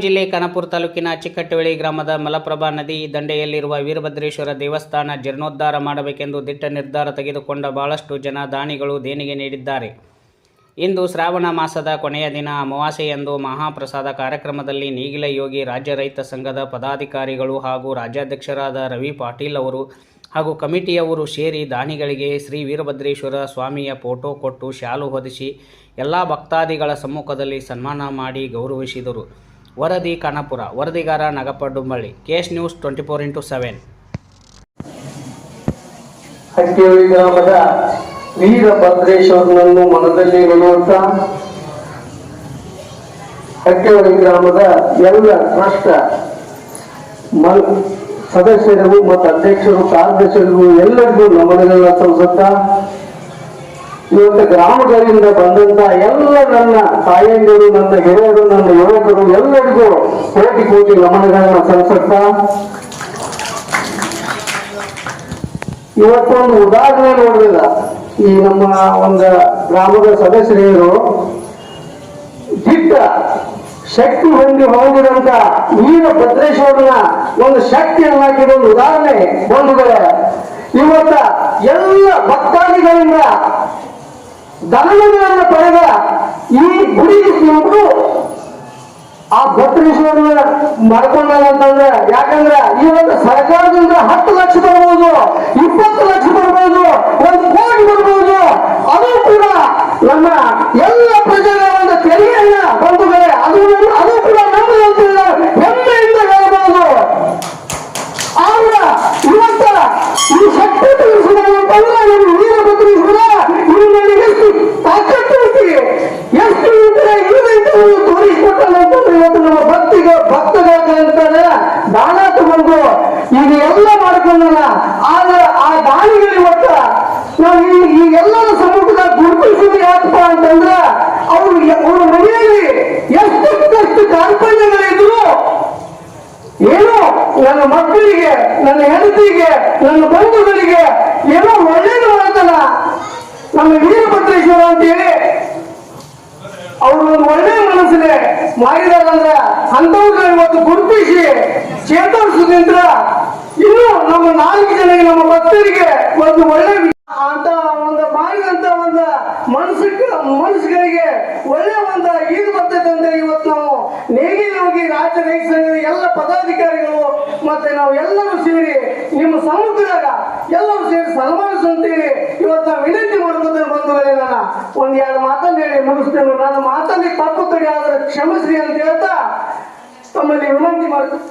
ಜಿಲ್ಲೆ ಖಾನಾಪುರ ತಾಲೂಕಿನ ಚಿಕ್ಕಟ್ಟವಳ್ಳಿ ಗ್ರಾಮದ ಮಲಪ್ರಭಾ ನದಿ ದಂಡೆಯಲ್ಲಿರುವ ವೀರಭದ್ರೇಶ್ವರ ದೇವಸ್ಥಾನ ಜೀರ್ಣೋದ್ಧಾರ ಮಾಡಬೇಕೆಂದು ದಿಟ್ಟ ನಿರ್ಧಾರ ತೆಗೆದುಕೊಂಡ ಬಹಳಷ್ಟು ಜನ ದಾನಿಗಳು ದೇಣಿಗೆ ನೀಡಿದ್ದಾರೆ. ಇಂದು ಶ್ರಾವಣ ಮಾಸದ ಕೊನೆಯ ದಿನ ಅಮಾವಾಸ್ಯೆಯಂದು ಮಹಾಪ್ರಸಾದ ಕಾರ್ಯಕ್ರಮದಲ್ಲಿ ನೇಗಿಲ ಯೋಗಿ, ರಾಜ್ಯ ರೈತ ಸಂಘದ ಪದಾಧಿಕಾರಿಗಳು ಹಾಗೂ ರಾಜ್ಯಾಧ್ಯಕ್ಷರಾದ ರವಿ ಪಾಟೀಲ್ ಅವರು ಹಾಗೂ ಕಮಿಟಿಯವರು ಸೇರಿ ದಾನಿಗಳಿಗೆ ಶ್ರೀ ವೀರಭದ್ರೇಶ್ವರ ಸ್ವಾಮಿಯ ಫೋಟೋ ಕೊಟ್ಟು ಶಾಲು ಹೊದಿಸಿ ಎಲ್ಲ ಭಕ್ತಾದಿಗಳ ಸಮ್ಮುಖದಲ್ಲಿ ಸನ್ಮಾನ ಮಾಡಿ ಗೌರವಿಸಿದರು. ವರದಿ Khanapur ವರದಿಗಾರ Nagappa Dumballi case news twenty four into seven. Hattiholi ಗ್ರಾಮದ ಮನದಲ್ಲಿ ನೆನೆಯುತ್ತ ಹಕ್ಕೇರಿ ಗ್ರಾಮದ ಎಲ್ಲ ಟ್ರಸ್ಟ್ ಸದಸ್ಯರಿಗೂ ಮತ್ತು ಅಧ್ಯಕ್ಷರು ಕಾರ್ಯದರ್ಶಿಗಳಿಗೂ ಎಲ್ಲರಿಗೂ ನಮನಗಳನ್ನ ಸಲ್ಲಿಸುತ್ತಾ ಇವತ್ತು ಗ್ರಾಮಗಳಿಂದ ಬಂದಂತ ಎಲ್ಲ ನನ್ನ ತಾಯಂದಿರು ನನ್ನ ಹಿರಿಯರು ನನ್ನ ಯುವಕರು ಎಲ್ಲರಿಗೂ ಕೋಟಿ ಕೋಟಿ ನಮನಗಳನ್ನ ಸಲ್ಲಿಸುತ್ತ, ಇವತ್ತೊಂದು ಉದಾಹರಣೆ ನೋಡಲಿಲ್ಲ ಈ ನಮ್ಮ ಒಂದು ಗ್ರಾಮದ ಸದಸ್ಯರು ದಿಟ್ಟ ಶಕ್ತಿ ಹೊಂದಿ ಹೋಗಿದಂತ ವೀರಭದ್ರೇಶ್ವರನ ಒಂದು ಶಕ್ತಿಯನ್ನಾಗಿರೋ ಹಾಕಿದ ಒಂದು ಉದಾಹರಣೆ ಬಂಧುಗಳೇ ಇವತ್ತ ಎಲ್ಲ ಭಕ್ತಾದಿಗಳಿಂದ ದಾನಗಳನ್ನು ಪಡೆದ ಈ ಗುರಿ ಇವರು ಆ ಭದ್ರೇಶ್ವರನ ಮಾಡ್ಕೊಂಡಂತಂದ್ರೆ ಯಾಕಂದ್ರೆ ಇವತ್ತು ಸರ್ಕಾರದಿಂದ ಹತ್ತು ಲಕ್ಷ ಬರ್ಬೋದು, ಇಪ್ಪತ್ತು ಲಕ್ಷ ಬರ್ಬೋದು, ಒಂದು ಕೋಟಿ ಬರ್ಬೋದು, ಅದು ಕೂಡ ನಮ್ಮ ಎಲ್ಲ ಪ್ರಜೆಗಳ ಒಂದು ತೆರಿಗೆಯನ್ನ ಬಂಧುಗಳೇ ಅದು ಅದು ಕೂಡ ನಮ್ಮದು ಅಂತ ಹೆಮ್ಮೆಯಿಂದ ಹೇಳಬಹುದು. ಆದ್ರ ಇವತ್ತ ಈ ಶಕ್ತಿ ಅಂತಂದ್ರೆ ನಮ್ಮ ನೀರು ಇದು ದಾನ ತಗೊಂಡು ಈಗ ಎಲ್ಲ ಮಾಡ್ಕೊಂಡಲ್ಲ, ಆದ್ರೆ ಆ ದಾನಿಗಳು ಇವತ್ತ ನಾವು ಈ ಎಲ್ಲರ ಸಮ್ಮುಖದಾಗ ಗುರುತಿಸಿದ್ರೆ ಯಾಕಪ್ಪ ಅಂತಂದ್ರೆ ಅವ್ರು ಅವ್ರ ಮನೆಯಲ್ಲಿ ಎಷ್ಟೆಷ್ಟು ಕಾರ್ಪಣ್ಯಗಳಿದ್ರು ಏನೋ ನನ್ನ ಮಕ್ಕಳಿಗೆ, ನನ್ನ ಹೆಂಡತಿಗೆ, ನನ್ನ ಬಂಧುಗಳಿಗೆ ಏನೋ ಒಳ್ಳೇದು ಮಾಡ್ತಾನ ನಮ್ಮ ವೀರಭದ್ರೇಶ್ವರ ಅಂತೇಳಿ ಅವರು ಒಂದು ಒಳ್ಳೆ ಮನಸ್ಸಿಗೆ ಮಾಡಿದಾರಂದ್ರ ಅಂತವ್ರನ್ನ ಇವತ್ತು ಗುರುತಿಸಿ ಚೇತರಿಸೋದ್ರಿಂದ ಇನ್ನು ನಮ್ಮ ನಾಲ್ಕು ಜನರಿಗೆ ನಮ್ಮ ಭಕ್ತರಿಗೆ ಒಂದು ಒಳ್ಳೆ ವಿ- ಅಂತ ಒಂದು ಮಾಡಿದಂತ ಮನಸ್ಸಿಗೆ ಮನಸ್ಸುಗಳಿಗೆ ಒಳ್ಳೆ ಒಂದು ಈದು ಬರ್ತೈತೆ ಅಂದ್ರೆ ಇವತ್ತು ನಾವು ನೇಗಿಲು ಹೋಗಿ ರಾಜ್ಯ ರೈತ ಎಲ್ಲ ಪದಾಧಿಕಾರಿಗಳು ಮತ್ತೆ ನಾವು ಎಲ್ಲರೂ ಸೇರಿ ನಿಮ್ಮ ಸಮುದ್ರದಾಗ ಎಲ್ಲರೂ ಸೇರಿ ಸನ್ಮಾನಿಸುವಂತೇಳಿ ಇವತ್ತು ನಾವು ವಿನಂತಿ ಮಾಡ್ಕೊತೇನೆ ಬಂದು ನಾನು ಒಂದ್ ಎರಡು ಮಾತನ್ನು ಹೇಳಿ ಮುಗಿಸ್ತೇನೆ. ನನ್ನ ಮಾತಲ್ಲಿ ತಪ್ಪು ತಡಿ, ಆದ್ರೆ ಕ್ಷಮಿಸ್ರಿ ಅಂತ ಹೇಳ್ತಾ ತಮ್ಮಲ್ಲಿ ವಿನಂತಿ ಮಾಡ್ತೀನಿ